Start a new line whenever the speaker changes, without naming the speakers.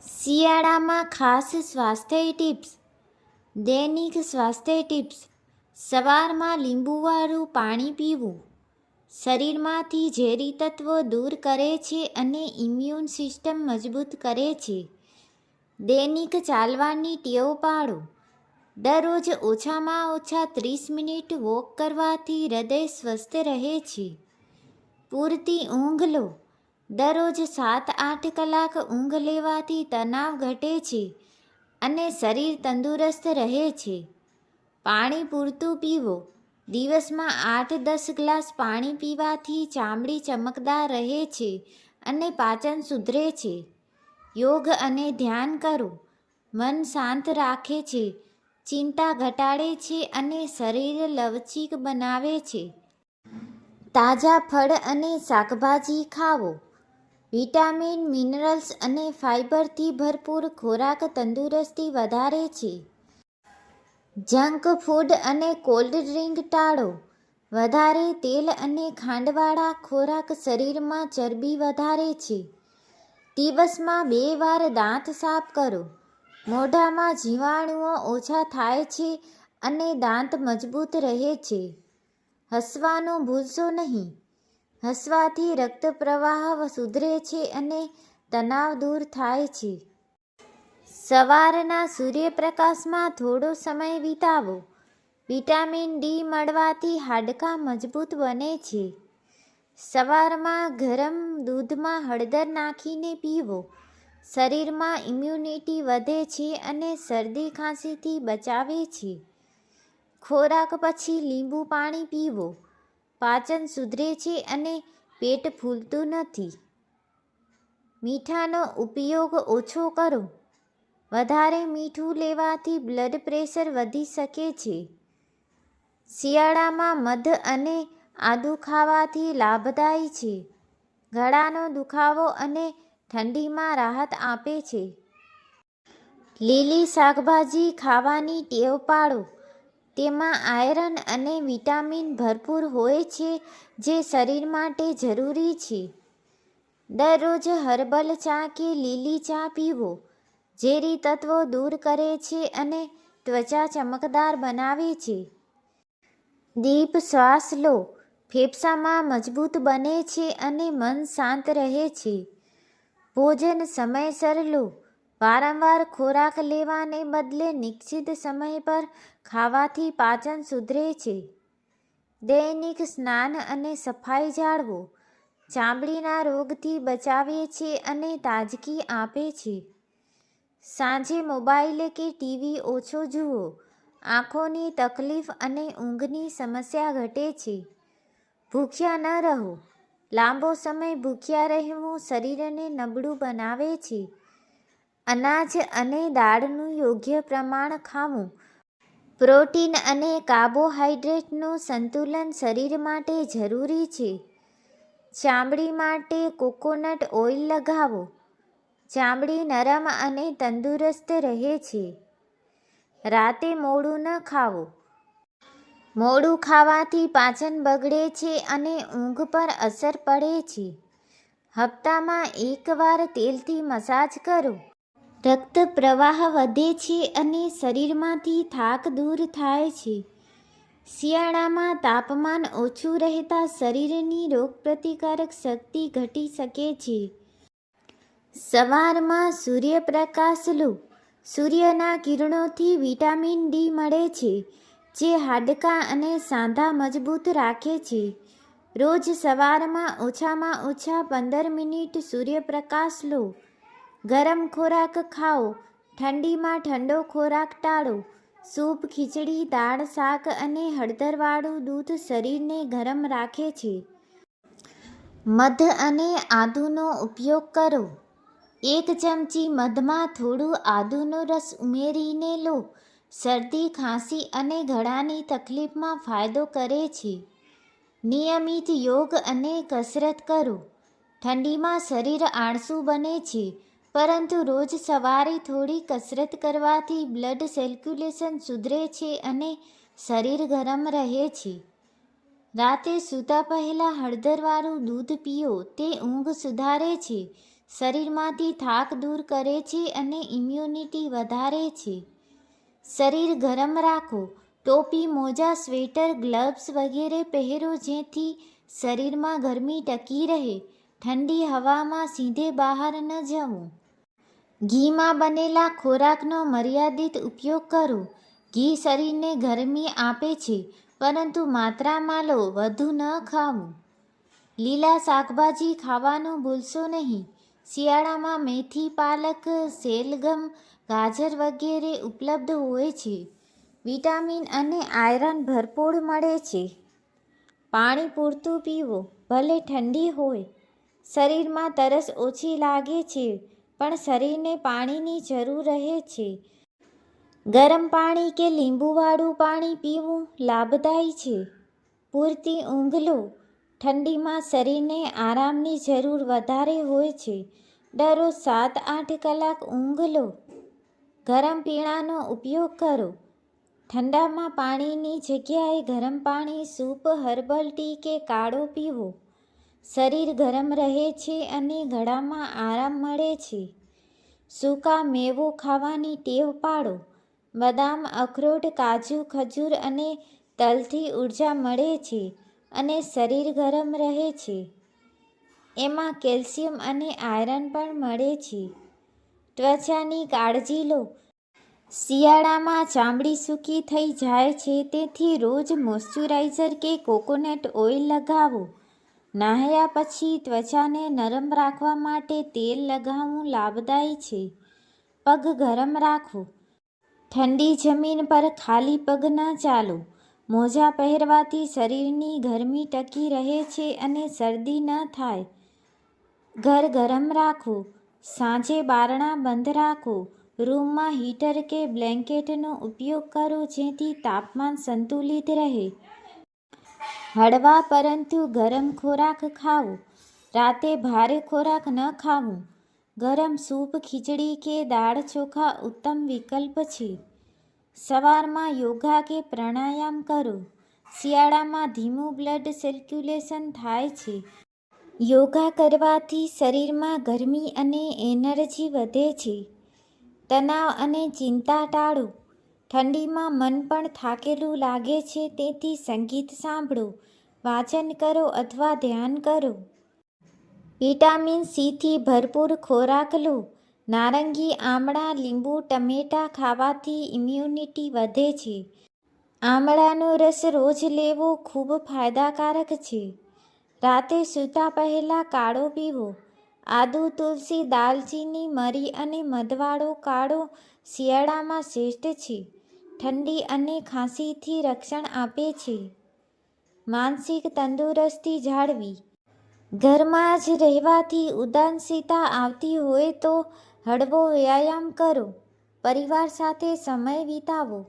શિયાળામાં ખાસ સ્વાસ્થ્ય ટિપ્સ, દૈનિક સ્વાસ્થ્ય ટિપ્સ. સવારમાં લીંબુવાળું પાણી પીવું. શરીરમાંથી ઝેરી તત્વો દૂર કરે છે અને ઇમ્યુન સિસ્ટમ મજબૂત કરે છે. દૈનિક ચાલવાની ટેવ પાડો. દરરોજ ઓછામાં ઓછા ત્રીસ મિનિટ વોક કરવાથી હૃદય સ્વસ્થ રહે છે. પૂરતી ઊંઘ લો. દરરોજ સાત આઠ કલાક ઊંઘ લેવાથી તણાવ ઘટે છે અને શરીર તંદુરસ્ત રહે છે. પાણી પૂરતું પીવો. દિવસમાં આઠ દસ ગ્લાસ પાણી પીવાથી ચામડી ચમકદાર રહે છે અને પાચન સુધરે છે. યોગ અને ધ્યાન કરો. મન શાંત રાખે છે. ચિંતા ઘટાડે છે અને શરીર લવચીક બનાવે છે. તાજા ફળ અને શાકભાજી ખાવો. વિટામિન, મિનરલ્સ અને ફાઇબરથી ભરપૂર ખોરાક તંદુરસ્તી વધારે છે. જંક ફૂડ અને કોલ્ડ ડ્રિંક ટાળો. વધારે તેલ અને ખાંડવાળા ખોરાક શરીરમાં ચરબી વધારે છે. દિવસમાં બે વાર દાંત સાફ કરો. મોઢામાં જીવાણુઓ ઓછા થાય છે અને દાંત મજબૂત રહે છે. હસવાનું ભૂલશો નહીં. હસવાથી રક્ત પ્રવાહ સુધરે છે અને તણાવ દૂર થાય છે. સવારના સૂર્યપ્રકાશમાં થોડો સમય વિતાવો. વિટામિન ડી મળવાથી હાડકાં મજબૂત બને છે. સવારમાં ગરમ દૂધમાં હળદર નાખીને પીવો. શરીરમાં ઇમ્યુનિટી વધે છે અને શરદી ખાંસીથી બચાવે છે. ખોરાક પછી લીંબુ પાણી પીવો. પાચન સુધરે છે અને પેટ ફૂલતું નથી. મીઠાનો ઉપયોગ ઓછો કરો. વધારે મીઠું લેવાથી બ્લડ પ્રેશર વધી શકે છે. શિયાળામાં મધ અને આદુ ખાવાથી લાભદાયી છે. ગળાનો દુખાવો અને ઠંડીમાં રાહત આપે છે. લીલી શાકભાજી ખાવાની ટેવ પાડો. તેમાં આયરન અને વિટામિન ભરપૂર હોય છે, જે શરીર માટે જરૂરી છે. દરરોજ હર્બલ ચા કે લીલી ચા પીવો, ઝેરી તત્વો દૂર કરે છે અને ત્વચા ચમકદાર બનાવે છે. દીપ શ્વાસ લો, ફેફસામાં મજબૂત બને છે અને મન શાંત રહે છે. ભોજન સમયસર લો, વારંવાર ખોરાક લેવાને બદલે નિશ્ચિત સમય પર ખાવાથી પાચન સુધરે છે. દૈનિક સ્નાન અને સફાઈ જાળવો ચામડીના રોગથી બચાવે છે અને તાજગી આપે છે. સાંજે મોબાઈલ કે ટીવી ઓછો જુઓ. આંખોની તકલીફ અને ઊંઘની સમસ્યા ઘટે છે. ભૂખ્યા ન રહો. લાંબો સમય ભૂખ્યા રહેવું શરીરને નબળું બનાવે છે. અનાજ અને દાળનું યોગ્ય પ્રમાણ ખાવું પ્રોટીન અને કાર્બોહાઈડ્રેટનું સંતુલન શરીર માટે જરૂરી છે. ચામડી માટે કોકોનટ ઓઇલ લગાવો. ચામડી નરમ અને તંદુરસ્ત રહે છે. રાતે મોડું ન ખાવો. મોડું ખાવાથી પાચન બગડે છે અને ઊંઘ પર અસર પડે છે. હપ્તામાં એકવાર તેલથી મસાજ કરો. રક્ત પ્રવાહ વધે છે અને શરીરમાંથી થાક દૂર થાય છે. શિયાળામાં તાપમાન ઓછું રહેતા શરીરની રોગપ્રતિકારક શક્તિ ઘટી શકે છે. સવારમાં સૂર્યપ્રકાશ લો. સૂર્યના કિરણોથી વિટામિન ડી મળે છે, જે હાડકાં અને સાંધા મજબૂત રાખે છે. રોજ સવારમાં ઓછામાં ઓછા પંદર મિનિટ સૂર્યપ્રકાશ લો. ગરમ ખોરાક ખાઓ, ઠંડીમાં ઠંડો ખોરાક ટાળો. સૂપ, ખીચડી, દાળ, શાક અને હળદરવાળું દૂધ શરીરને ગરમ રાખે છે. મધ અને આદુનો ઉપયોગ કરો. એક ચમચી મધમાં થોડું આદુનો રસ ઉમેરીને લો. શરદી, ખાંસી અને ગળાની તકલીફમાં ફાયદો કરે છે. નિયમિત યોગ અને કસરત કરો. ઠંડીમાં શરીર આળસું બને છે. પરંતુ રોજ સવારે થોડી કસરત કરવાથી બ્લડ સર્ક્યુલેશન સુધરે છે અને શરીર ગરમ રહે છે. રાતે સૂતા પહેલાં હળદરવાળું દૂધ પીઓ, તે ઊંઘ સુધારે છે, શરીરમાંથી થાક દૂર કરે છે અને ઇમ્યુનિટી વધારે છે. શરીર ગરમ રાખો, ટોપી, મોજા, સ્વેટર ગ્લવ્સ વગેરે પહેરો જેથી શરીરમાં ગરમી ટકી રહે. ઠંડી હવામાં સીધે બહાર ન જવું. ઘીમાં બનેલા ખોરાકનો મર્યાદિત ઉપયોગ કરો. ઘી શરીરને ગરમી આપે છે, પરંતુ માત્રામાં લો, વધુ ન ખાવું. લીલા શાકભાજી ખાવાનું ભૂલશો નહીં. શિયાળામાં મેથી, પાલક, સેલગમ, ગાજર વગેરે ઉપલબ્ધ હોય છે. વિટામિન અને આયરન ભરપૂર મળે છે. પાણી પૂરતું પીવો, ભલે ઠંડી હોય. શરીરમાં તરસ ઓછી લાગે છે પણ શરીરને પાણીની જરૂર રહે છે. ગરમ પાણી કે લીંબુવાળું પાણી પીવું લાભદાયી છે. પૂરતી ઊંઘ લો ઠંડીમાં શરીરને આરામની જરૂર વધારે હોય છે. દરરોજ સાત આઠ કલાક ઊંઘ લો ગરમ પીણાનો ઉપયોગ કરો. ઠંડામાં પાણીની જગ્યાએ ગરમ પાણી, સૂપ, હર્બલ ટી કે કાળો પીવો. શરીર ગરમ રહે છે અને ગળામાં આરામ મળે છે. સૂકા મેવો ખાવાની ટેવ પાડો. બદામ, અખરોટ, કાજુ, ખજૂર અને તલથી ઊર્જા મળે છે અને શરીર ગરમ રહે છે. એમાં કેલ્શિયમ અને આયરન પણ મળે છે. ત્વચાની કાળજી લો. શિયાળામાં ચામડી સૂકી થઈ જાય છે તેથી રોજ મોઇશ્ચરાઇઝર કે કોકોનટ ઓઇલ લગાવો. નહાયા પછી ત્વચાને નરમ રાખવા માટે તેલ લગાવવું લાભદાયી છે. પગ ગરમ રાખો. ઠંડી જમીન પર ખાલી પગ ન ચાલો. મોજા પહેરવાથી શરીરની ગરમી ટકી રહે છે અને શરદી ન થાય. ઘર ગરમ રાખો. સાંજે બારણા બંધ રાખો. રૂમમાં હીટર કે બ્લેન્કેટનો ઉપયોગ કરો જેથી તાપમાન સંતુલિત રહે. હળવા પરંતુ ગરમ ખોરાક ખાવો. રાતે ભારે ખોરાક ન ખાવું. ગરમ સૂપ, ખીચડી કે દાળ ચોખા ઉત્તમ વિકલ્પ છે. સવારમાં યોગા કે પ્રાણાયામ કરો. શિયાળામાં ધીમું બ્લડ સર્ક્યુલેશન થાય છે. યોગા કરવાથી શરીરમાં ગરમી અને એનર્જી વધે છે. તણાવ અને ચિંતા ટાળો. ઠંડીમાં મન પણ થાકેલું લાગે છે, તેથી સંગીત સાંભળો, વાંચન કરો અથવા ધ્યાન કરો. વિટામિન સીથી ભરપૂર ખોરાક લો. નારંગી, આમળા, લીંબુ, ટમેટાં ખાવાથી ઇમ્યુનિટી વધે છે. આમળાનો રસ રોજ લેવો ખૂબ ફાયદાકારક છે. રાતે સૂતા પહેલાં કાળો પીવો. આદુ, તુલસી, દાલચીની, મરી અને મધવાળો કાળો શિયાળામાં શ્રેષ્ઠ છે. ઠંડી અને ખાંસીથી રક્ષણ આપે છે. માનસિક તંદુરસ્તી જાળવી. ઘરમાં જ રહેવાથી ઉદાસીનતા આવતી હોય તો હળવો વ્યાયામ કરો. પરિવાર સાથે સમય વિતાવો.